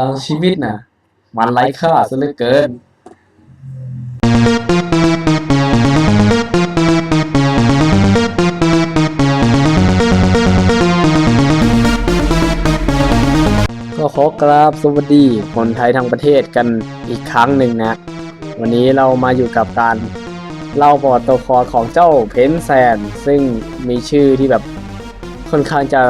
ลังชีวิตน่ะ มันไร้ค่าซะเหลือเกิน ก็ขอกราบสวัสดีคนไทยทั้งประเทศกันอีกครั้งหนึ่งนะ วันนี้เรามาอยู่กับการเล่าประวัติตัวครของเจ้าเพนแซน ซึ่งมีชื่อที่แบบค่อนข้างจะ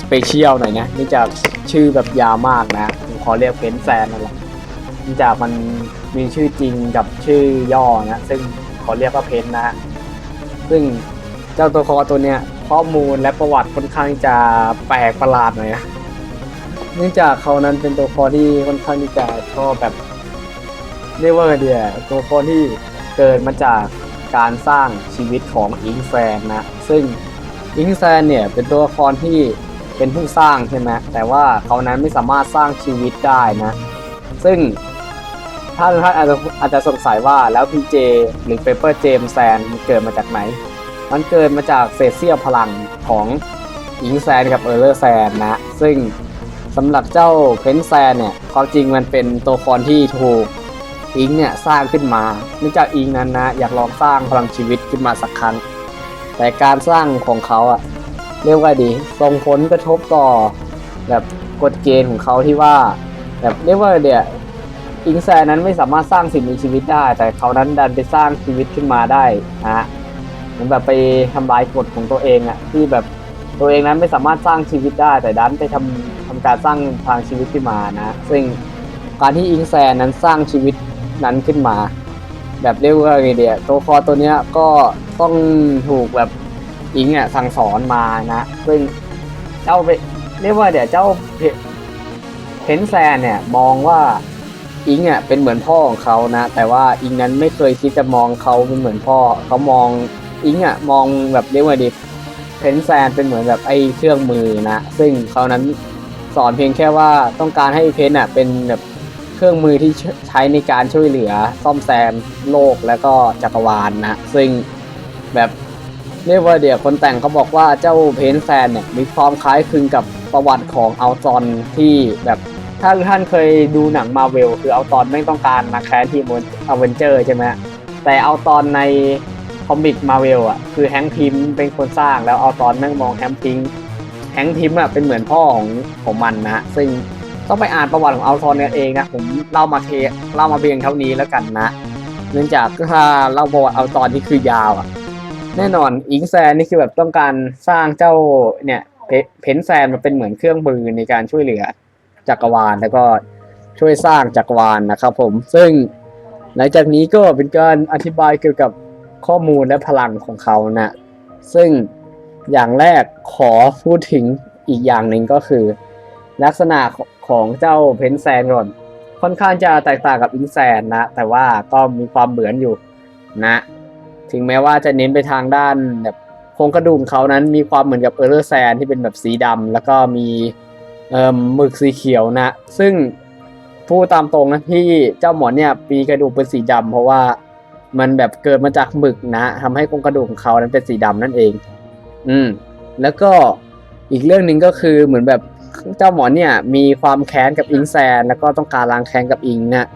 สเปเชียลหน่อยนะเนื่องจากชื่อแบบยาวมากนะ อเรียกเพนแซนนั่นแหละเนื่องจากมันมีชื่อจริงกับชื่อย่อนะซึ่งขอเรียกว่าเพนนะซึ่งเจ้าตัวละครตัวเนี้ยข้อมูลและประวัติค่อนข้างจะแปลกประหลาดหน่อยนะเนื่องจากเขานั้นเป็นตัวละครที่ค่อนข้างที่จะชอบแบบเรียกว่าเดียตัวละครที่เกิดมาจากการสร้างชีวิตของอิงแฟนนะ ซึ่งอิงแฟนเนี่ยเป็นตัวละครที่ เป็นผู้สร้างใช่ไหมแต่ว่าเขานั้นไม่สามารถสร้างชีวิตได้นะ ซึ่งถ้าท่านอาจจะอาจจะสงสัยว่าแล้วพีเจหรือเปเปอร์เจมแซนเกิดมาจากไหน มันเกิดมาจากเศษเสี้ยวพลังของอิงแซนกับเออร์เลอร์แซนนะ ซึ่งสำหรับเจ้าเพนแซนเนี่ยความจริงมันเป็นตัวละครที่ถูกอิงเนี่ยสร้างขึ้นมาเนื่องจากอิงนั้นนะอยากลองสร้างพลังชีวิตขึ้นมาสักครั้ง แต่การสร้างของเขาอะ เรียกว่าดีส่งผลกระทบต่อ แบบกฎเกณฑ์ของเขาที่ว่า แบบเรียกว่าเดี๋ยอิงแซนั้นไม่สามารถสร้างสิ่งมีชีวิตได้ แต่เขานั้นดันไปสร้างชีวิตขึ้นมาได้นะเหมือนแบบไปทำลายกฎของตัวเองอะที่แบบตัวเองนั้นไม่สามารถสร้างชีวิตได้ แต่ดันไปทำทำการสร้างทางชีวิตขึ้นมานะ ซึ่งการที่อิงแซนั้นสร้างชีวิตนั้นขึ้นมา แบบเรียกว่าไงเดียตัวคอตัวเนี้ยก็ต้องถูกแบบ อิงอะสั่งสอนมานะซึ่งเจ้าเรียกว่าเดี๋ยวเจ้าเพเพนแซนเนี่ยมองว่าอิงอะเป็นเหมือนพ่อของเขานะ แต่ว่าอิงนั้นไม่เคยคิดจะมองเขาเป็นเหมือนพ่อ เขามองอิงอะมองแบบเรียกว่าดีเพนแซนเป็นเหมือนแบบไอ้เครื่องมือนะ ซึ่งเขานั้นสอนเพียงแค่ว่าต้องการให้เพนอะเป็นแบบเครื่องมือที่ใช้ในการช่วยเหลือซ่อมแซมโลกแล้วก็จักรวาลนะซึ่งแบบ เรียกว่าเดี๋ยวคนแต่งเขาบอกว่าเจ้าเพนแซนเนี่ยมีความคล้ายคลึงกับประวัติของอัลตอนที่แบบถ้าท่านเคยดูหนังมาเวลคืออัลตอนไม่ต้องการมาแค้นทีมอเวนเจอร์ใช่ไหมแต่อัลตอนในคอมิกมาเวลอะคือแฮงค์พิมเป็นคนสร้างแล้วเอาตอนแม่งมองแฮงค์พิมแฮงค์พิมอะเป็นเหมือนพ่อของของมันนะซึ่งต้องไปอ่านประวัติของเอาทอนกันเองนะผมเล่ามาเทเล่ามาเพียงเท่านี้แล้วกันนะ เนื่องจากถ้าเล่าประวัติเอาตอนที่คือยาวอะ แน่นอนอิงแซนนี่คือแบบต้องการสร้างเจ้าเนี่ยเพนแซนมาเป็นเหมือนเครื่องมือในการช่วยเหลือจักรวาลแล้วก็ช่วยสร้างจักรวาลนะครับผม ซึ่งหลังจากนี้ก็เป็นการอธิบายเกี่ยวกับข้อมูลและพลังของเขานะซึ่งอย่างแรกขอพูดถึงอีกอย่างหนึ่งก็คือ ลักษณะของเจ้าเพนแซนก่อนค่อนข้างจะแตกต่างกับอิงแซนนะ แต่ว่าก็มีความเหมือนอยู่นะ ถึงแม้ว่าจะเน้นไปทางด้านแบบโครงกระดูกเขานั้นมีความเหมือนกับเออร์เลอร์แซนที่เป็นแบบสีดำแล้วก็มีเอ่อหมึกสีเขียวนะ ซึ่งพูดตามตรงนะที่เจ้าหมอนเนี่ยปีกระดูกเป็นสีดำเพราะว่ามันแบบเกิดมาจากหมึกนะทำให้โครงกระดูกของเขานั้นเป็นสีดำนั่นเอง อืม แล้วก็อีกเรื่องหนึ่งก็คือเหมือนแบบเจ้าหมอนเนี่ยมีความแค้นกับอิงแซน แล้วก็ต้องการล้างแค้นกับอิงนะ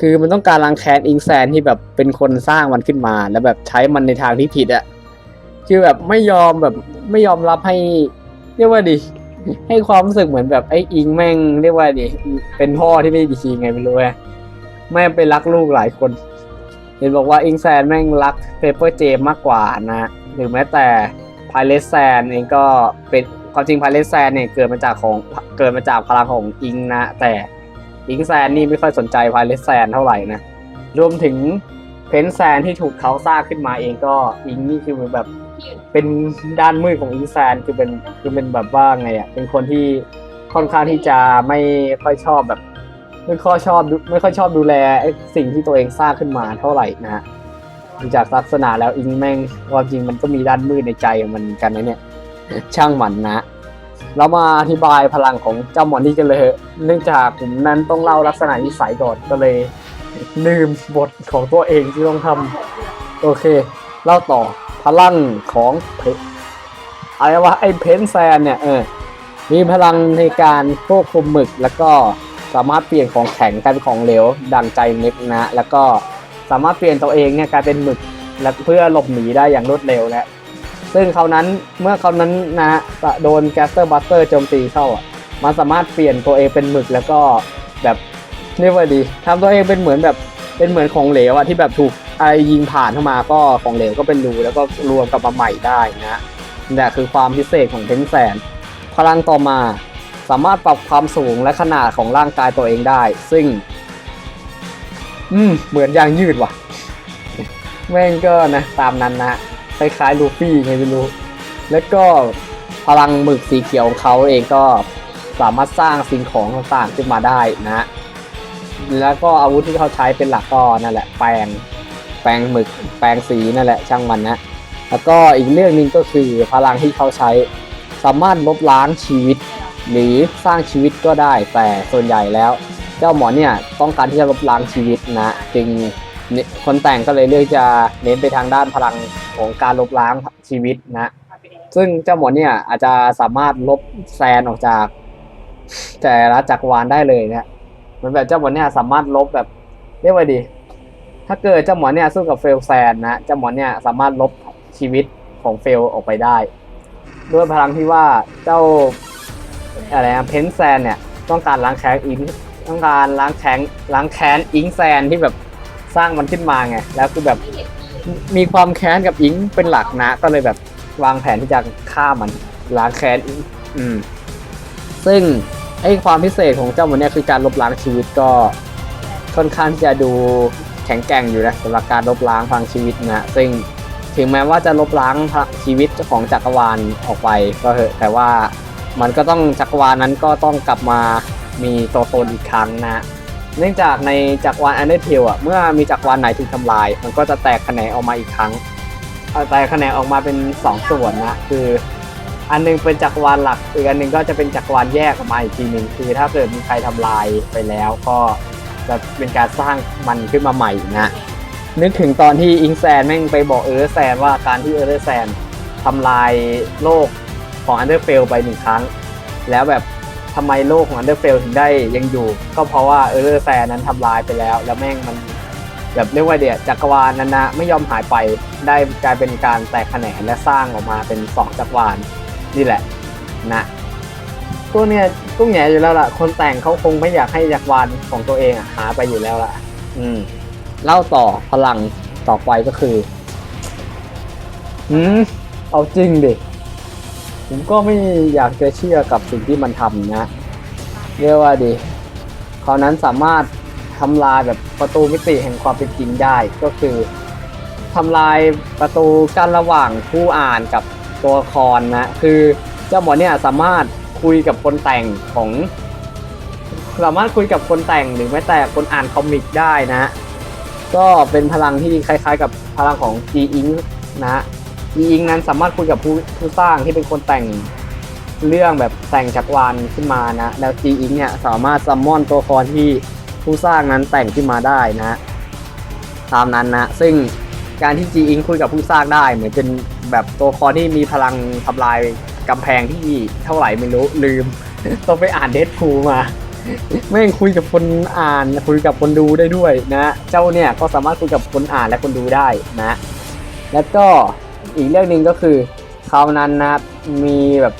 คือมันต้องการล้างแค้นอิงแซนที่แบบเป็นคนสร้างมันขึ้นมา แล้วแบบใช้มันในทางที่ผิดอะคือแบบไม่ยอมแบบไม่ยอมรับให้ เรียกว่าดิให้ความรู้สึกเหมือนแบบไอ้อิงแม่งเรียกว่าดิเป็นพ่อที่ไม่ดีไงไม่รู้ไงแม่ไปรักลูกหลายคน เห็นบอกว่าอิงแซนแม่งรักเปเปอร์เจมมากกว่านะ หรือแม้แต่พายเลสแซนเองก็เป็นความจริงพายเลสแซนเนี่ยเกิดมาจากของเกิดมาจากพลังของอิงนะแต่ อิงแซนนี่ไม่ค่อยสนใจพายเลสแซนเท่าไหร่นะ รวมถึงเพนแซนที่ถูกเขาสร้างขึ้นมาเองก็อิงนี่คือแบบเป็นด้านมืดของอิงแซนคือเป็นคือเป็นแบบว่าไงอะเป็นคนที่ค่อนข้างที่จะไม่ค่อยชอบแบบ ไม่ค่อยชอบดูไม่ค่อยชอบดูแลสิ่งที่ตัวเองสร้างขึ้นมาเท่าไหร่นะฮะดูจากลักษณะแล้วอิงแม่งความจริงมันก็มีด้านมืดในใจมันเหมือนกันนะเนี่ยช่างมันนะ เรามาอธิบายพลังของเจ้าหมอนนี่กันเลย เนื่องจากผมนั้นต้องเล่าลักษณะนิสัยก่อนก็เลยลืมบทของตัวเองที่ต้องทำโอเค เล่าต่อพลังของเพอะไรวะไอ้เพนแซนเนี่ยเออมีพลังในการควบคุมหมึก แล้วก็สามารถเปลี่ยนของแข็งกลายเป็นของเหลว ดังใจนึกนะ แล้วก็สามารถเปลี่ยนตัวเองเนี่ยกลายเป็นหมึก และเพื่อหลบหนีได้อย่างรวดเร็วนะ ซึ่งเขานั้นเมื่อเขานั้นนะโดนแกสเตอร์บัสเตอร์โจมตีเข้าอะมันสามารถเปลี่ยนตัวเองเป็นหมึกแล้วก็แบบเรียกว่าดีทำตัวเองเป็นเหมือนแบบเป็นเหมือนของเหลวอะที่แบบถูกไรยิงผ่านเข้ามาก็ของเหลวก็เป็นรูแล้วก็รวมกลับมาใหม่ได้นะนี่คือความพิเศษของเทนแสน พลังต่อมาสามารถปรับความสูงและขนาดของร่างกายตัวเองได้ ซึ่ง อืมเหมือนยางยืดว่ะ แม่งก็นะ ตามนั้นนะ คล้ายๆลูฟี่ไงไม่รู้ แล้วก็พลังหมึกสีเขียวของเขาเองก็สามารถสร้างสิ่งของต่างๆขึ้นมาได้นะ แล้วก็อาวุธที่เขาใช้เป็นหลักก็นั่นแหละ แปลง แปลงหมึก แปลงสีนั่นแหละช่างมันนะ แล้วก็อีกเรื่องหนึ่งก็คือพลังที่เขาใช้สามารถลบล้างชีวิต หรือสร้างชีวิตก็ได้แต่ส่วนใหญ่แล้ว เจ้าหมอเนี่ยต้องการที่จะลบล้างชีวิตนะ จึง คนแต่งก็เลยเลือกจะเน้นไปทางด้านพลังของการลบล้างชีวิตนะ ซึ่งเจ้าหมอนเนี่ยอาจจะสามารถลบแซนออกจาก แต่ละจักรวาลได้เลยนะเหมือนแบบเจ้าหมอนเนี่ยสามารถลบแบบเรียกว่าดี ถ้าเกิดเจ้าหมอนเนี่ยสู้กับเฟลแซนนะเจ้าหมอนเนี่ยสามารถลบชีวิตของเฟลออกไปได้ ด้วยพลังที่ว่าเจ้าอะไรนะเพนแซนเนี่ยต้องการล้างแค้นอิงต้องการล้างแค้นล้างแค้นอิงแซนที่แบบ สร้างมันขึ้นมาไงแล้วคือแบบมีความแค้นกับอิงเป็นหลักนะ ก็เลยแบบวางแผนที่จะฆ่ามันล้างแค้นอิงอืม ซึ่งไอ้ความพิเศษของเจ้ามันเนี่ยคือการลบล้างชีวิตก็ค่อนข้างที่จะดูแข็งแกร่งอยู่นะสำหรับการลบล้างพลังชีวิตนะ ซึ่งถึงแม้ว่าจะลบล้างชีวิตของจักรวาลออกไปก็เถอะแต่ว่ามันก็ต้องจักรวาลนั้นก็ต้องกลับมามีตัวตนอีกครั้งนะ เนื่องจากในจักรวาลอันเดอร์เทลอะเมื่อมีจักรวาลไหนถูกทำลาย มันก็จะแตกแขนงออกมาอีกครั้งแตกแขนงออกมาเป็น 2 ส่วนนะคือ อันหนึงเป็นจักรวาลหลักอีกอันหนึงก็จะเป็นจักรวาลแยกออกมาอีกทีหนึ่งคือ ถ้าเกิดมีใครทำลายไปแล้วก็จะเป็นการสร้างมันขึ้นมาใหม่นะนึกถึงตอนที่อิงแซนแม่งไปบอกเออร์แซนว่าการที่เออร์แซนทำลายโลกของอันเดอร์เฟลไปหนึ่งครั้ง แล้วแบบ ทำไมโลกของอันเดอร์เฟลถึงได้ยังอยู่ ก็เพราะว่าเออร์แซนนั้นทำลายไปแล้ว แล้วแม่งมันแบบเรียกว่าเดียจักรวาลนั้นนะไม่ยอมหายไปได้กลายเป็นการแตกแขนงและสร้างออกมาเป็นสองจักรวาลนี่แหละนะพวเนี้ยกุ้งแหย่อยู่แล้วล่ะ คนแต่งเขาคงไม่อยากให้จักรวาลของตัวเองอะหาไปอยู่แล้วล่ะ อืมเล่าต่อพลังต่อไปก็คือ อืม เอาจริงดิ ผมก็ไม่อยากจะเชื่อกับสิ่งที่มันทำนะ เรียกว่าดิเขาวนั้นสามารถทำลายแบบประตูมิติแห่งความเป็นจริงได้ก็คือทำลายประตูกั้นระหว่างผู้อ่านกับตัวละครนะคือเจ้าหมอเนี่ยสามารถคุยกับคนแต่งของ สามารถคุยกับคนแต่งหรือแม้แต่คนอ่านคอมิกได้นะ ก็เป็นพลังที่คล้ายๆกับพลังของ G Ink นะ G Ink นั้นสามารถคุยกับผู้ผู้สร้างที่เป็นคนแต่งเรื่องแบบแต่งจักรวาลขึ้นมานะ แล้ว G Ink เนี่ยสามารถซัมมอนตัวละครที่ผู้สร้างนั้นแต่งขึ้นมาได้นะ ตามนั้นนะ ซึ่งการที่ G Ink คุยกับผู้สร้างได้เหมือนเป็นแบบตัวละครที่มีพลังทำลายกำแพงที่เท่าไหร่ไม่รู้ลืม ต้องไปอ่านเดดพูมาแม่งคุยกับคนอ่านคุยกับคนดูได้ด้วยนะ เจ้าเนี่ยก็สามารถคุยกับคนอ่านและคนดูได้นะ แล้วก็ อีกเรื่องหนึ่งก็คือเขานั้นนะมีแบบ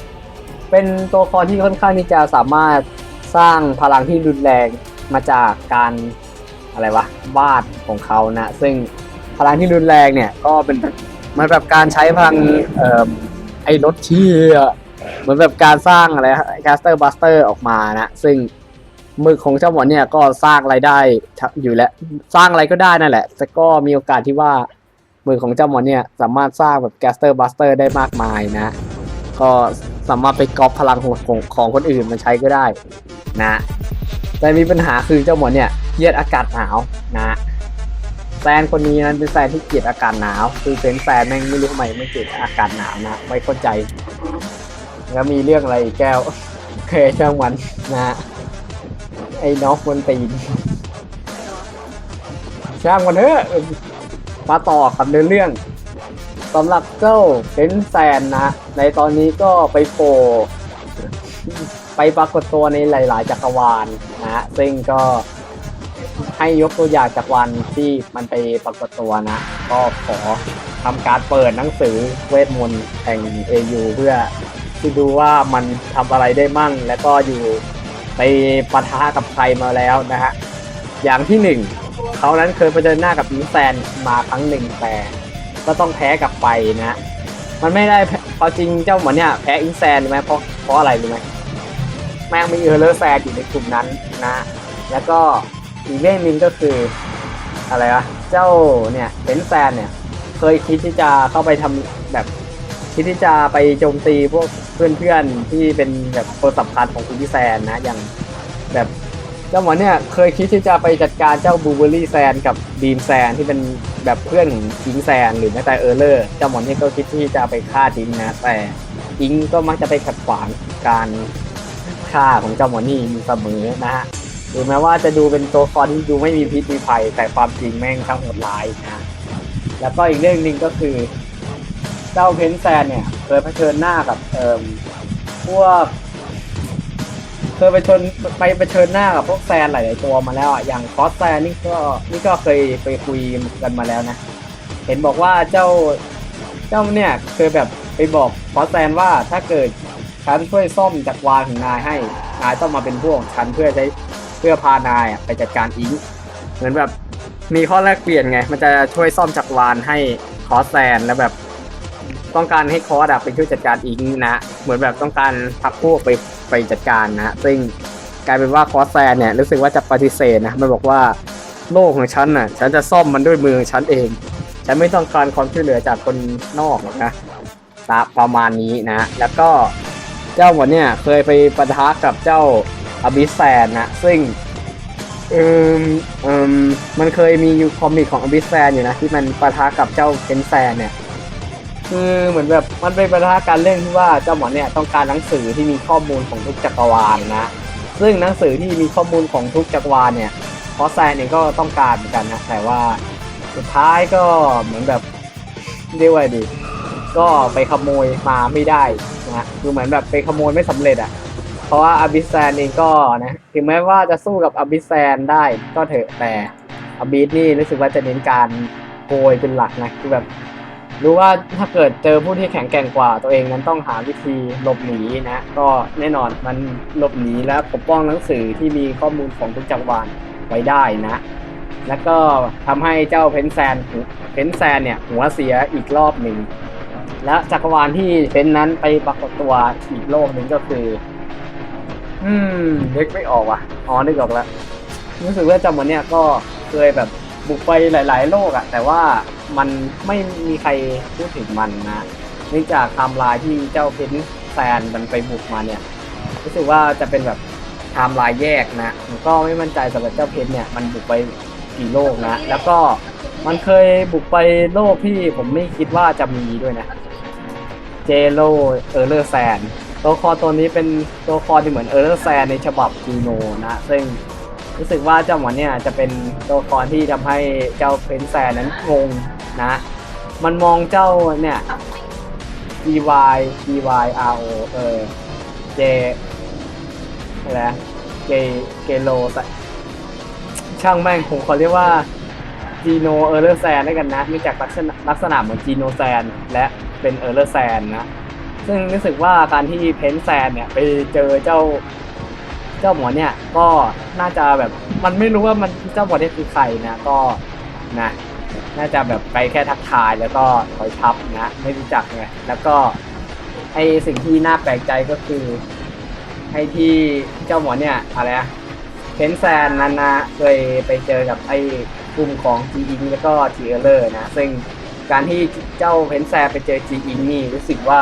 เป็นตัวละครที่ค่อนข้างที่จะสามารถสร้างพลังที่รุนแรงมาจากการอะไรวะวาดของเขานะซึ่งพลังที่รุนแรงเนี่ยก็เป็นมันแบบการใช้พลังเอ่อไอ้รถเชี่ยเหมือนแบบการสร้างอะไรแคสเตอร์บัสเตอร์ออกมานะ ซึ่งมึกของเจ้าหมอเนี่ยก็สร้างรายได้อยู่แล้วสร้างอะไรก็ได้นั่นแหละแต่ก็มีโอกาสที่ว่า มึกของเจ้าหมอนเนี่ยสามารถสร้างแบบแกสเตอร์บัสเตอร์ได้มากมายนะ ก็สามารถไปก๊อปพลังของของของคนอื่นมาใช้ก็ได้นะ แต่มีปัญหาคือเจ้าหมอนเนี่ยเกลียดอากาศหนาวนะแฟนคนนี้นั้นเป็นแฟนที่เกลียดอากาศหนาว คือเป็นแฟนแม่งไม่รู้ทำไมไม่เกลียดอากาศหนาวนะ ไม่เข้าใจ แล้วมีเรื่องอะไรอีกแก้วเคยช่างมันนะไอ้น้องคนตีนช่างมันเถอะ มาต่อกับเนื้อเรื่องสำหรับเจ้าเป็นแซนนะในตอนนี้ก็ไปโผล่ไปปรากฏตัวในหลาย ๆ จักรวาลนะฮะซึ่งก็ให้ยกตัวอย่างจากวันที่มันไปปรากฏตัวนะ ก็ขอทำการเปิดหนังสือเวทมนต์แห่ง AU เพื่อที่ดูว่ามันทำอะไรได้มั่ง แล้วก็อยู่ไปปะทะกับใครมาแล้วนะฮะอย่างที่หนึ่ง เขานั้นเคยเผชิญหน้ากับอิงแซนมาครั้งหนึ่งแต่ก็ต้องแพ้กลับไปนะ มันไม่ได้แพ้เอาจริงเจ้าหมอเนี่ยแพ้อิงแซนรู้ไหมเพราะเพราะอะไรรู้ไหมแม่งมีเออร์เลอร์แซนอยู่ในกลุ่มนั้นนะ แล้วก็อีกเรื่องนึงก็คืออะไรวะเจ้าเนี่ยเป็นแซนเนี่ยเคยคิดที่จะเข้าไปทำแบบคิดที่จะไปโจมตีพวกเพื่อนๆที่เป็นแบบคนสำคัญของคุณพี่แซนนะอย่างแบบ เจ้าหมอเนี่ยเคยคิดที่จะไปจัดการเจ้าบูเบอรี่แซนกับดีมแซนที่เป็นแบบเพื่อนของอิงแซนหรือแม้แต่เออร์เลอร์เจ้าหมอเนี่ยก็คิดที่จะไปฆ่าทิ้งนะแต่อิงก็มักจะไปขัดขวางการฆ่าของเจ้าหมอนี่อยู่เสมอนะฮะหรือแม้ว่าจะดูเป็นตัวละครที่ดูไม่มีพิษมีภัยแต่ความจริงแม่งทั้งโหดร้ายนะแล้วก็อีกเรื่องหนึ่งก็คือ เจ้าเพนแซนเนี่ยเคยเผชิญหน้ากับเอ่มพวก เคยไปชนไปไปเชิญหน้ากับพวกแซนหลาย ๆ ตัวมาแล้วอะอย่างคอสแซนนี่ก็นี่ก็เคยไปคุยกันมาแล้วนะ เห็นบอกว่าเจ้าเจ้าเนี่ยเคยแบบไปบอกคอสแซนว่าถ้าเกิดฉันช่วยซ่อมจักรวาลของนายให้นายต้องมาเป็นพวกของฉันเพื่อใช้เพื่อพานายไปจัดการอิงเหมือนแบบมีข้อแลกเปลี่ยนไง มันจะช่วยซ่อมจักรวาลให้คอสแซนแล้วแบบต้องการให้คอสอะไปช่วยจัดการอิงนะ เหมือนแบบต้องการพักพวกไป ไปจัดการนะ ซึ่งกลายเป็นว่าคอสแซนเนี่ยรู้สึกว่าจะปฏิเสธนะมันบอกว่าโลกของฉันน่ะ ฉันจะซ่อมมันด้วยมือของฉันเอง ฉันไม่ต้องการความช่วยเหลือจากคนนอกหรอกนะตาประมาณนี้นะ แล้วก็เจ้าหมดเนี่ยเคยไปปะทะกับเจ้าอบิสแซนนะ ซึ่งเอมเอมมันเคยมียูคอมิกของอบิสแซนอยู่นะ ที่มันปะทะกับเจ้าเคนแซนเนี่ย คือเหมือนแบบมันเป็นปะทะกันเรื่องที่ว่าเจ้าหมอนเนี่ยต้องการหนังสือที่มีข้อมูลของทุกจักรวาลนะ ซึ่งหนังสือที่มีข้อมูลของทุกจักรวาลเนี่ยคอสแซนเองก็ต้องการเหมือนกันนะแต่ว่าสุดท้ายก็เหมือนแบบเรียกว่าดีก็ไปขโมยมาไม่ได้นะคือเหมือนแบบไปขโมยไม่สำเร็จอะเพราะว่าอบิสแซนเองก็นะถึงแม้ว่าจะสู้กับอบิสแซนได้ก็เถอะแต่อบิสนี่รู้สึกว่าจะเน้นการโกยเป็นหลักนะคือแบบ รู้ว่าถ้าเกิดเจอผู้ที่แข็งแกร่งกว่าตัวเองนั้นต้องหาวิธีหลบหนีนะ ก็แน่นอนมันหลบหนีและปกป้องหนังสือที่มีข้อมูลของทุกจักรวาลไว้ได้นะ แล้วก็ทำให้เจ้าเพนแซนเพนแซนเนี่ยหัวเสียอีกรอบหนึ่ง และจักรวาลที่เพนนั้นไปปรากฏตัวอีกโลกหนึ่งก็คือ อืมนึกไม่ออกว่ะอ๋อนึกออกแล้วรู้สึกว่าจำวันเนี้ยก็เคยแบบบุกไปหลาย ๆ โลกอะแต่ว่า มันไม่มีใครพูดถึงมันนะเนื่องจากไทม์ไลน์ที่เจ้าเพนแซนมันไปบุกมาเนี่ยรู้สึกว่าจะเป็นแบบไทม์ไลน์แยกนะผมก็ไม่มั่นใจสำหรับเจ้าเพนเนี่ยมันบุกไปกี่โลกนะ แล้วก็มันเคยบุกไปโลกที่ผมไม่คิดว่าจะมีด้วยนะ เจโรเออร์เลอร์แซนตัวครตัวนี้เป็นตัวครที่เหมือนเออร์เลอร์แซนในฉบับจีโนนะ ซึ่ง รู้สึกว่าเจ้าหมอนเนี่ยจะเป็นตัวละครที่ทำให้เจ้าเพนแซนนั้นงงนะ มันมองเจ้าเนี่ย G Y G Y R O เออ J อะไรนะเกเกโลช่างแม่งผมขอเรียกว่าจีโนเออร์เลอร์แซนได้กันนะเนื่องจากลักษณะลักษณะเหมือนจีโนแซนและเป็นเออร์เลอร์แซนนะ ซึ่งรู้สึกว่าการที่เพนแซนเนี่ยไปเจอเจ้า เจ้าหมอเนี่ยก็น่าจะแบบมันไม่รู้ว่ามันเจ้าหมอเนี่ยคือใครนะก็นะ น่าจะแบบไปแค่ทักทายแล้วก็ถอยทับนะไม่รู้จักไงแล้วก็ไอสิ่งที่น่าแปลกใจก็คือไอที่เจ้าหมอเนี่ยอะไรอะเพนแซนนั้นนะเคยไปเจอกับไอกลุ่มของจีอิงแล้วก็ทีเออร์เลอร์นะซึ่งการที่เจ้าเพนแซนไปเจอจีอิงนี่รู้สึกว่า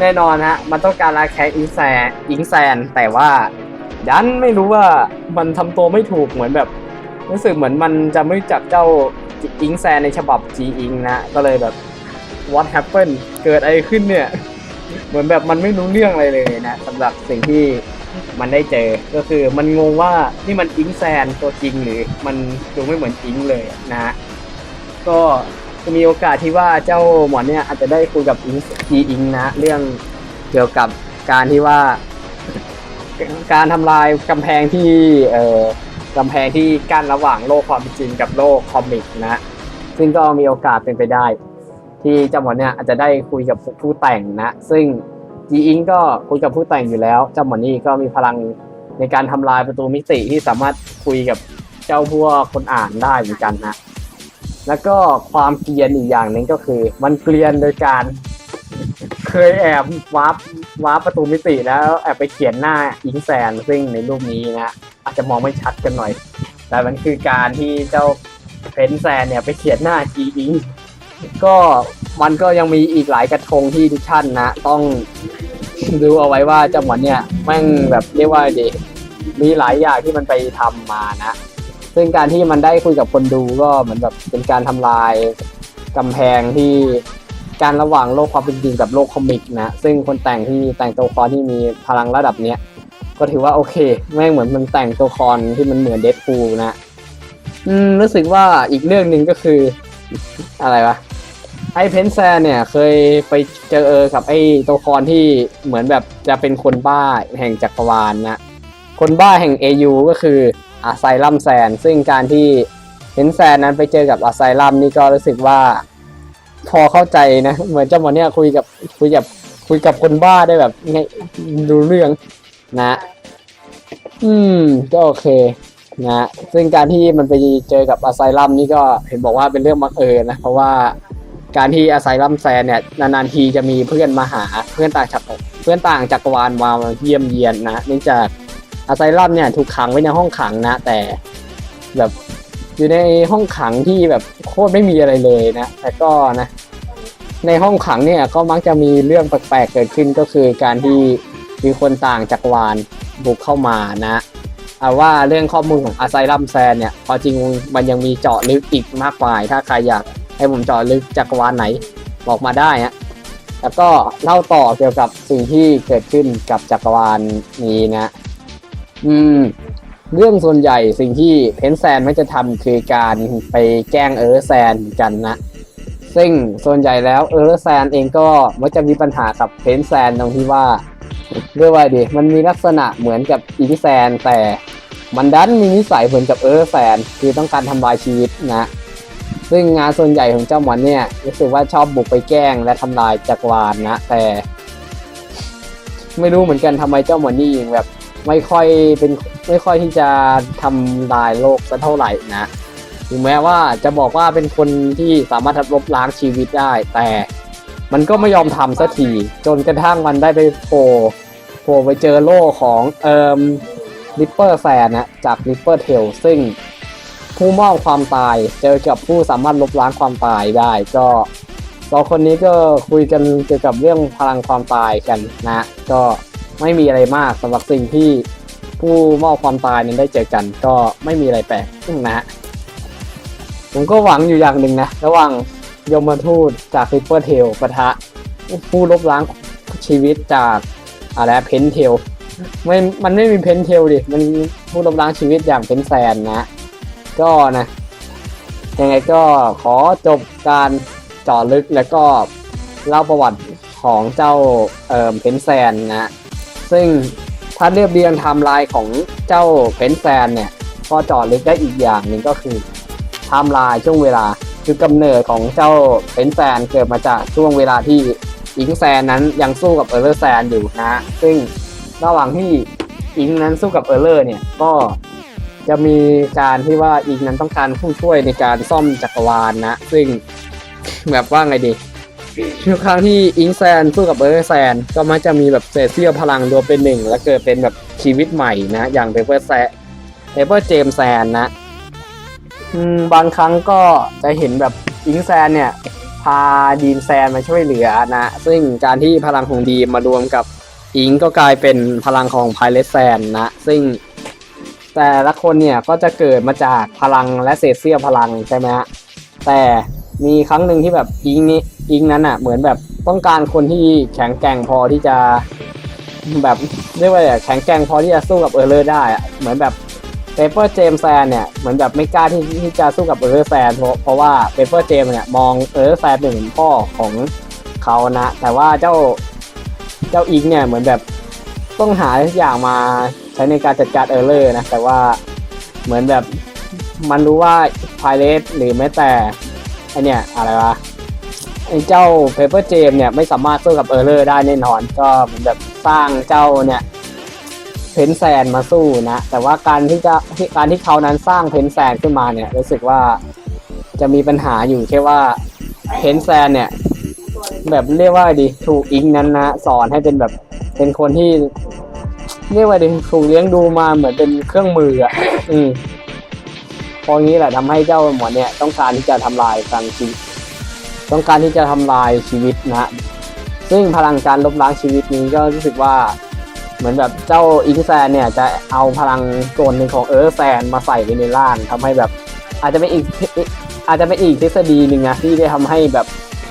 แน่นอนฮะมันต้องการลาแคอิงแซนอิงแซน แต่ว่าดันไม่รู้ว่ามันทำตัวไม่ถูกเหมือนแบบ รู้สึกเหมือนมันจะไม่จักเจ้าอิงแซนในฉบับจีอิงนะก็เลยแบบ what happened เกิดอะไรขึ้นเนี่ย เหมือนแบบมันไม่รู้เรื่องอะไรเลยนะสำหรับสิ่งที่มันได้เจอ ก็คือมันงงว่านี่มันอิงแซนตัวจริงหรือมันดูไม่เหมือนอิงเลยนะฮะก็ จะมีโอกาสที่ว่าเจ้าหมอนเนี่ยอาจจะได้คุยกับอิงจีอิงนะ เรื่องเกี่ยวกับการที่ว่า การทำลายกำแพงที่เอ่อกำแพงที่กั้นระหว่างโลกความเป็นจริงกับโลกคอมิกนะซึ่งก็มีโอกาสเป็นไปได้ ที่เจ้าหมอนเนี่ยอาจจะได้คุยกับผู้แต่งนะ ซึ่งจีอิงก็คุยกับผู้แต่งอยู่แล้ว เจ้าหมอนี่ก็มีพลังในการทำลายประตูมิติที่สามารถคุยกับเจ้าพวกคนอ่านได้เหมือนกันนะ แล้วก็ความเกรียนอีกอย่างหนึ่งก็คือ มันเกรียนโดยการ เคยแอบวาร์ปวาร์ปประตูมิติแล้วแอบไปเขียนหน้าอิงแซนซึ่งในรูปนี้นะอาจจะมองไม่ชัดกันหน่อย แต่มันคือการที่เจ้าเพนแซนเนี่ยไปเขียนหน้าจีอิงก็มันก็ยังมีอีกหลายกระทงที่ทุกท่านนะ ต้องดูเอาไว้ว่าเจ้าหมอนเนี่ยแม่งแบบเรียกว่าดีมีหลายอย่างที่มันไปทำมานะ ซึ่งการที่มันได้คุยกับคนดูก็เหมือนแบบเป็นการทำลายกำแพงที่การระหว่างโลกความเป็นจริงกับโลกคอมิกนะซึ่งคนแต่งที่แต่งตัวละครที่มีพลังระดับเนี้ยก็ถือว่าโอเคแม่งเหมือนมันแต่งตัวละครที่มันเหมือนเดดพูลนะอืมรู้สึกว่าอีกเรื่องหนึ่งก็คือ อะไรวะไอ้เพนแซนเนี่ยเคยไปเจอกับไอ้ตัวละครที่เหมือนแบบจะเป็นคนบ้าแห่งจักรวาลนะคนบ้าแห่ง AU ก็คือ อาไซลัมแซน ซึ่งการที่เพนแซนนั้นไปเจอกับอาไซลัมนี่ก็รู้สึกว่า พอเข้าใจนะ เหมือนเจ้าหมอเนี่ยคุยกับคุยกับคุยกับคนบ้าได้แบบไงดูเรื่องนะ อืม ก็โอเคนะซึ่งการที่มันไปเจอกับอาไซลัมนี่ก็เห็นบอกว่าเป็นเรื่องบังเอิญนะ เพราะว่าการที่อาไซลัมแซนเนี่ยนานๆทีจะมีเพื่อนมาหาเพื่อนต่างจักรเพื่อนต่างจักรวาลมาเยี่ยมเยียนนะเนื่องจาก อาไซลัมเนี่ยถูกขังไว้ในห้องขังนะ แต่แบบอยู่ในห้องขังที่แบบโคตรไม่มีอะไรเลยนะ แต่ก็นะ ในห้องขังเนี่ยก็มักจะมีเรื่องแปลกๆเกิดขึ้นก็คือการที่มีคนต่างจักรวาลบุกเข้ามานะเอาว่าเรื่องข้อมูลของอาไซลัมแซนเนี่ยพอจริงมันยังมีเจาะลึกอีกมากมาย ถ้าใครอยากให้ผมเจาะลึกจักรวาลไหนบอกมาได้ฮะแล้วก็เล่าต่อเกี่ยวกับสิ่งที่เกิดขึ้นกับจักรวาลนี้นะ อืม เรื่องส่วนใหญ่สิ่งที่เพนแซนไม่จะทำคือการไปแกล้งเออแซนกันนะ ซึ่งส่วนใหญ่แล้วเออแซนเองก็มักจะมีปัญหากับเพนแซนตรงที่ว่าเรียกว่าดีมันมีลักษณะเหมือนกับอิแซนแต่มันดันมีนิสัยเหมือนกับเออแซนคือต้องการทำลายชีวิตนะซึ่งงานส่วนใหญ่ของเจ้าหมอนเนี่ยรู้สึกว่าชอบบุกไปแกล้งและทำลายจักรวาลนะแต่ ไม่รู้เหมือนกันทำไมเจ้าหมอนนี่ยังแบบ ไม่ค่อยเป็นไม่ค่อยที่จะทำลายโลกสักเท่าไหร่นะถึงแม้ว่าจะบอกว่าเป็นคนที่สามารถลบล้างชีวิตได้ แต่มันก็ไม่ยอมทำสักทีจนกระทั่งมันได้ไปโผล่โผล่ไปเจอโล่ของเอ่อริปเปอร์แฟนนะจากริปเปอร์เทลซึ่งผู้มอบความตายเจอกับผู้สามารถลบล้างความตายได้ ก็สองคนนี้ก็คุยกันเกี่ยวกับเรื่องพลังความตายกันนะ ก็ ไม่มีอะไรมากสำหรับสิ่งที่ผู้มอบความตายนั้นได้เจอกัน ก็ไม่มีอะไรแปลกนะฮะผมก็หวังอยู่อย่างหนึ่งนะ ระหว่างยมทูตจากริปเปอร์เทลปะทะ ผู้ลบล้างชีวิตจากอะไรเพนเทลไม่มันไม่มีเพนเทลดิ มันผู้ลบล้างชีวิตอย่างเพนแซนนะ ก็นะยังไงก็ขอจบการเจาะลึกแล้วก็เล่าประวัติของเจ้าเอ่อเพนแซนนะ ซึ่งถ้าเรียบเรียงไทม์ไลน์ของเจ้าเพนแซนเนี่ย ก็จาะลึกได้อีกอย่างหนึ่งก็คือไทม์ไลน์ช่วงเวลาคือกำเนิดของเจ้าเพนแซนเกิดมาจากช่วงเวลาที่อิงแซนนั้นยังสู้กับเออร์เลอร์แซนอยู่นะซึ่งระหว่างที่อิงนั้นสู้กับเออร์เลอร์เนี่ยก็จะมีการที่ว่าอิงนั้นต้องการผู้ช่วยในการซ่อมจักรวาลนะซึ่งแบบว่าไงดี ทุกครั้งที่อิงแซนสู้กับเออร์เลอร์แซนก็มักจะมีแบบเศษเสี้ยวพลังรวมเป็นหนึ่งแล้วเกิดเป็นแบบชีวิตใหม่นะ อย่างเปเปอร์แซเปเปอร์เจมแซนนะบางครั้งก็จะเห็นแบบอิงแซนเนี่ย พาดีมแซนมาช่วยเหลือนะ ซึ่งการที่พลังของดีมมารวมกับอิงก็กลายเป็นพลังของไพเลสแซนนะ ซึ่งแต่ละคนเนี่ยก็จะเกิดมาจากพลังและเศษเสี้ยวพลังใช่ไหมฮะแต่ มีครั้งหนึ่งที่แบบอิงนี้อิงนั้นอะ เหมือนแบบต้องการคนที่แข็งแกร่งพอที่จะ แบบเรียกว่าอะไรแข็งแกร่งพอที่จะสู้กับเออร์เลอร์ได้อะเหมือนแบบเปเปอร์เจมแซนเนี่ยเหมือนแบบไม่กล้าที่ที่จะสู้กับเออร์แซนเพราะเพราะว่าเปเปอร์เจมเนี่ยมองเออร์เลอร์แซนเป็นเหมือนพ่อของเขานะ แต่ว่าเจ้าเจ้าอิงเนี่ยเหมือนแบบต้องหาทุกอย่างมาใช้ในการจัดการเออร์เลอร์นะแต่ว่าเหมือนแบบมันรู้ว่าพายเลสหรือแม้แต่ ไอเนี่ยอะไรวะไอเจ้าเพเปอร์เจมเนี่ยไม่สามารถสู้กับเออร์เลอร์ได้แน่นอน ก็เหมือนแบบสร้างเจ้าเนี่ยเพนแซนมาสู้นะ แต่ว่าการที่จะการที่เขานั้นสร้างเพนแซนขึ้นมาเนี่ยรู้สึกว่าจะมีปัญหาอยู่แค่ว่าเพนแซนเนี่ยแบบเรียกว่าดีถูกอิงนั้นนะสอนให้เป็นแบบเป็นคนที่ เรียกว่าดีถูกเลี้ยงดูมาเหมือนเป็นเครื่องมืออะ อืม พองี้แหละทำให้เจ้าหมอนเนี่ยต้องการที่จะทำลายทางชีวิตต้องการที่จะทำลายชีวิตนะฮะซึ่งพลังการลบล้างชีวิตนี้ก็รู้สึกว่าเหมือนแบบเจ้าอินแซนเนี่ยจะเอาพลังส่วนหนึ่งของเออร์แซนมาใส่ไว้ในร่างทำให้แบบ อาจจะเป็นอีกอาจจะเป็นอีกทฤษฎีหนึ่งนะที่ได้ทำให้แบบ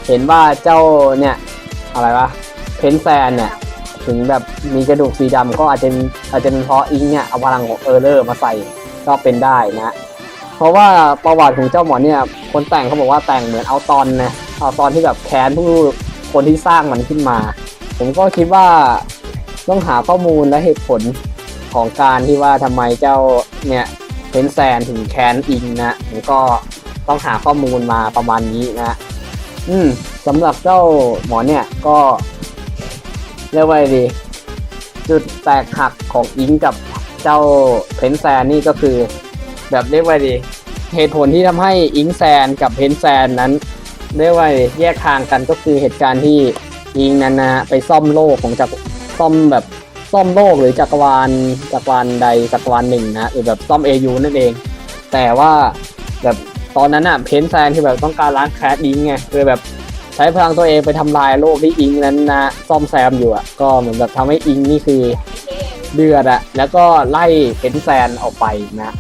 เห็นว่าเจ้าเนี่ยอะไรวะเพนแซนเนี่ยถึงแบบมีกระดูกสีดำก็อาจจะอาจจะเป็นเพราะอิงเนี่ยเอาพลังของเออร์เลอร์มาใส่ก็เป็นได้นะ เพราะว่าประวัติของเจ้าหมอเนี่ย คนแต่งเขาบอกว่าแต่งเหมือนเอาตอนนะเอาตอนที่แบบแค้นผู้คนที่สร้างมันขึ้นมา ผมก็คิดว่าต้องหาข้อมูลและเหตุผลของการที่ว่าทำไมเจ้าเนี่ยเพนแซนถึงแค้นอิงนะผมก็ต้องหาข้อมูลมาประมาณนี้นะอืมสำหรับเจ้าหมอเนี่ยก็เรียกว่าดี จุดแตกหักของอิงกับเจ้าเพนแซนนี่ก็คือ แบบเรียกว่าดีเหตุผลที่ทำให้อิงแซนกับเพนแซนนั้นเรียกว่าแยกทางกันก็คือเหตุการณ์ที่อิงนั้นนะไปซ่อมโลกของจักรซ่อมแบบซ่อมโลกหรือจักรวาลจักรวาลใดจักรวาลหนึ่งนะหรือแบบซ่อม AU นั่นเอง แต่ว่าแบบตอนนั้นอะเพนแซนที่แบบต้องการล้างแคสอิงไงคือแบบใช้พลังตัวเองไปทำลายโลกที่อิงนั้นนะซ่อมแซมอยู่อะก็เหมือนแบบทำให้อิงนี่คือเดือดอะแล้วก็ไล่เพนแซนออกไปนะ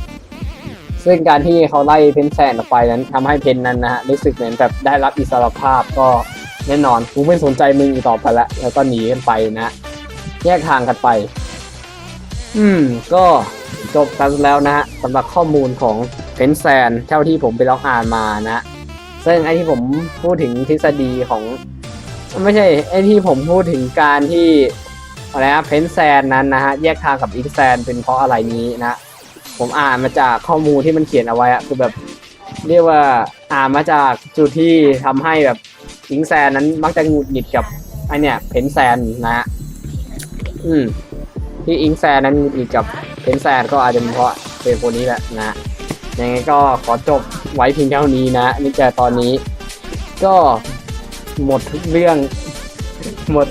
ซึ่งการที่เขาไล่เพนแซนออกไปนั้นทำให้เพนนั้นนะฮะรู้สึกเหมือนแบบได้รับอิสรภาพก็แน่นอนกูไม่สนใจมึงอีกต่อไปละแล้วก็หนีกันไปนะ แยกทางกันไป อืม ก็จบกันแล้วนะฮะสำหรับข้อมูลของเพนแซนเท่าที่ผมไปลองอ่านมานะซึ่งไอที่ผมพูดถึงทฤษฎีของ ไม่ใช่ไอที่ผมพูดถึงการที่อะไรนะเพนแซนนั้นนะฮะแยกทางกับอิกแซนเป็นเพราะอะไรนี้นะ ผมอ่านมาจากข้อมูลที่มันเขียนเอาไว้อะคือแบบ เรียกว่าอ่านมาจากจุดที่ทำให้แบบอิงแซนนั้นมักจะหงุดหงิดกับไอเนี่ยเพนแซนนะฮะอืม ที่อิงแซนนั้นหงุดหงิดกับเพนแซนก็อาจจะเป็นเพราะเป็นคนนี้แหละนะยังไงก็ขอจบไว้เพียงเท่านี้นะนี่แต่ตอนนี้ ก็หมดทุกเรื่อง หมด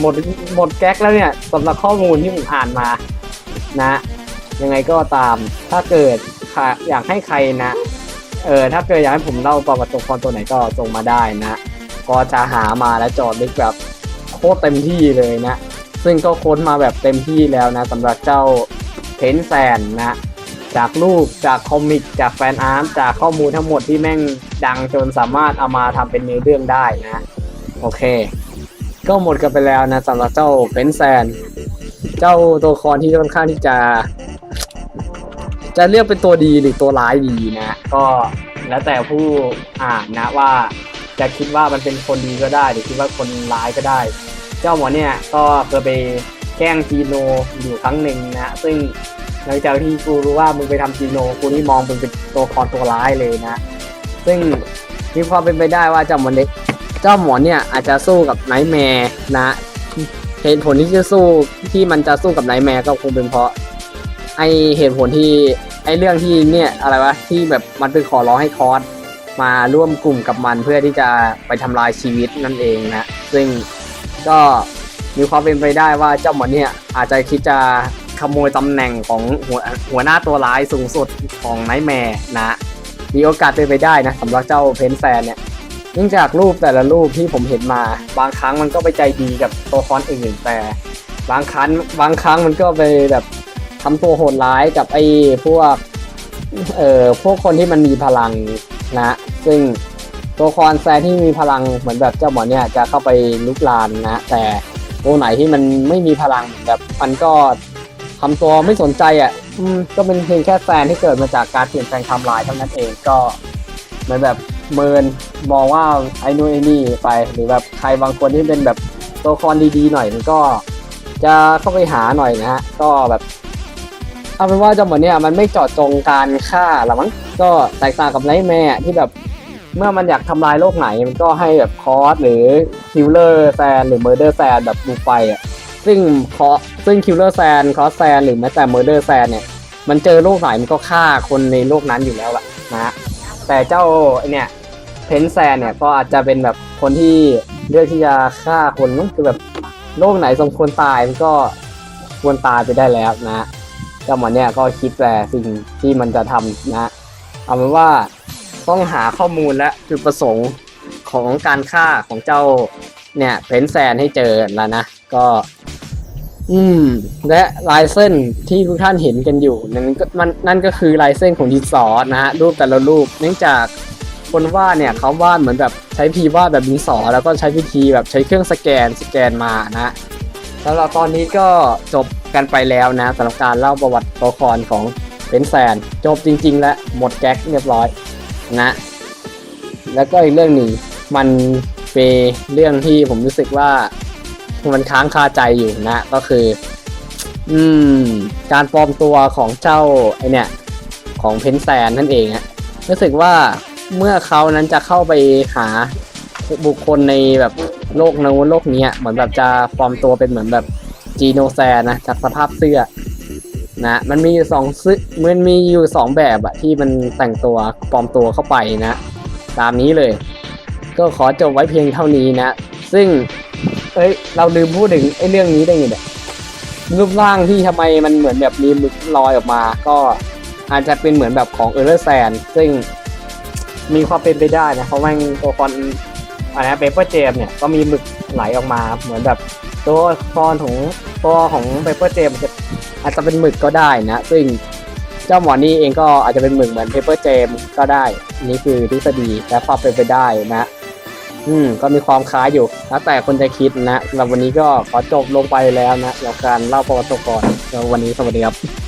หมดหมดแก๊กแล้วเนี่ยสำหรับข้อมูลที่ผมอ่านมานะ ยังไงก็ตาม ถ้าเกิดอยากให้ใครนะ เออถ้าเกิดอยากให้ผมเล่าประวัติตัวละครตัวไหนก็ส่งมาได้นะ ก็จะหามาและจอดลึกแบบโคตรเต็มที่เลยนะ ซึ่งก็ค้นมาแบบเต็มที่แล้วนะสำหรับเจ้าเพนแซนนะจากรูปจากคอมิกจากแฟนอาร์ตจากข้อมูลทั้งหมดที่แม่งดังจนสามารถเอามาทำเป็นเนื้อเรื่องได้นะ โอเค ก็หมดกันไปแล้วนะสำหรับเจ้าเพนแซน เจ้าตัวละครที่ค่อนข้างที่จะ จะเรียกเป็นตัวดีหรือตัวร้ายดีนะ ก็แล้วแต่ผู้อ่านนะว่าจะคิดว่ามันเป็นคนดีก็ได้ หรือคิดว่าคนร้ายก็ได้ เจ้าหมอเนี่ยก็เคยไปแกล้งจีโนอยู่ครั้งหนึ่งนะ ซึ่งหลังจากที่กูรู้ว่ามึงไปทำจีโนกูนี่มองมึงเป็นตัวละครตัวร้ายเลยนะ ซึ่งมีความเป็นไปได้ว่าเจ้าหมอเล็ก เจ้าหมอเนี่ยอาจจะสู้กับไนท์แมร์นะเหตุผลที่จะสู้ที่มันจะสู้กับไนท์แมร์ก็คงเป็นเพราะ ไอเหตุผลที่ไอเรื่องที่เนี่ยอะไรวะที่แบบมันไปขอร้องให้คอสมาร่วมกลุ่มกับมันเพื่อที่จะไปทำลายชีวิตนั่นเองนะซึ่งก็มีความเป็นไปได้ว่าเจ้าหมอเนี่ยอาจจะคิดจะขโมยตำแหน่งของหัวหัวหน้าตัวร้ายสูงสุดของไนท์แมร์นะมีโอกาสเป็นไปได้นะสำหรับเจ้าเพนแซนเนี่ยเนื่องจากรูปแต่ละรูปที่ผมเห็นมา บางครั้งมันก็ไปใจดีกับตัวละครอื่นแต่บางครั้งบางครั้งมันก็ไปแบบ ทำตัวโหดร้ายกับไอ้พวก เอ่อพวกคนที่มันมีพลังนะ ซึ่งตัวละครแซนที่มีพลังเหมือนแบบเจ้าหมอเนี่ยจะเข้าไปลุกลานนะ แต่ตัวไหนที่มันไม่มีพลังแบบมันก็ทำตัวไม่สนใจอะอืมก็เป็นเพียงแค่แฟนที่เกิดมาจากการเปลี่ยนแปลงไทม์ไลน์เท่านั้นเองก็เหมือนแบบเมินมองว่าไอ้นู่นไอ้นี่ไปหรือแบบใครบางคนที่เป็นแบบตัวละครดีๆหน่อยมันก็จะเข้าไปหาหน่อยนะฮะก็แบบ เอาเป็นว่าเจ้าหมอเนี่ยมันไม่เจาะจงการฆ่าหรอมั้งก็แตกต่างกับไนท์แมร์ที่แบบเมื่อมันอยากทำลายโลกไหนมันก็ให้แบบคอสหรือคิลเลอร์แซนหรือเมอร์เดอร์แซนแบบบุกไปอะซึ่งคอซึ่งคิลเลอร์แซนคอสแซนหรือแม้แต่เมอร์เดอร์แซนเนี่ยมันเจอโลกไหนมันก็ฆ่าคนในโลกนั้นอยู่แล้วอะนะแต่เจ้าไอเนี่ยเพนแซนเนี่ยก็อาจจะเป็นแบบคนที่เลือกที่จะฆ่าคนมั้งคือแบบโลกไหนสมควรตายมันก็ควรตายไปได้แล้วนะ เจ้าหมอเนี่ยก็คิดแต่สิ่งที่มันจะทำนะฮะเอาเป็นว่าต้องหาข้อมูลและจุดประสงค์ของการฆ่าของเจ้าเนี่ยเพนแซนให้เจอแล้วนะก็ อืม และลายเส้นที่ทุกท่านเห็นกันอยู่นั่นก็มันนั่นก็คือลายเส้นของดินสอนะฮะรูปแต่ละรูป เนื่องจากคนวาดเนี่ยเขาวาดเหมือนแบบใช้พีวาดแบบดินสอ แล้วก็ใช้วิธีแบบใช้เครื่องสแกนสแกนมานะ สำหรับตอนนี้ก็จบกันไปแล้วนะสำหรับการเล่าประวัติตัวละครของเป็นแซนจบจริง ๆ และหมดแก๊กเรียบร้อยนะ แล้วก็อีกเรื่องหนึ่งมันเป็นเรื่องที่ผมรู้สึกว่ามันค้างคาใจอยู่นะ ก็คือ อืม การปลอมตัวของเจ้าไอเนี่ย ของเพนแซนนั่นเองฮะรู้สึกว่าเมื่อเขานั้นจะเข้าไปหาบุคคลในแบบ โลกนู้นโลกนี้เหมือนแบบจะปลอมตัวเป็นเหมือนแบบจีโนแซนะจากสภาพเสื้อนะมันมีอยู่สองซึมันมีอยู่สองแบบอะที่มันแต่งตัวปลอมตัวเข้าไปนะ ตามนี้เลย ก็ขอจบไว้เพียงเท่านี้นะ ซึ่ง เอ้ย เราลืมพูดถึงไอ้เรื่องนี้ได้ไงเนี่ยรูปร่างที่ทำไมมันเหมือนแบบมีมึกลอยออกมา ก็อาจจะเป็นเหมือนแบบของเออร์เลอร์แซนซึ่งมีความเป็นไปได้นะเพราะมันตัวละคร อะไรนะเปเปอร์เจมเนี่ยก็มีหมึกไหลออกมาเหมือนแบบตัวละครของตัวของเปเปอร์เจมอาจจะเป็นหมึกก็ได้นะ ซึ่งเจ้าหมอนี่เองก็อาจจะเป็นหมึกเหมือนเปเปอร์เจมก็ได้ นี่คือทฤษฎีและความเป็นไปได้นะ อืมก็มีความคล้ายอยู่ แล้วแต่คนจะคิดนะสำหรับวันนี้ก็ขอจบลงไปแล้วนะกับการเล่าประวัติก่อนแล้ววันนี้สวัสดีครับ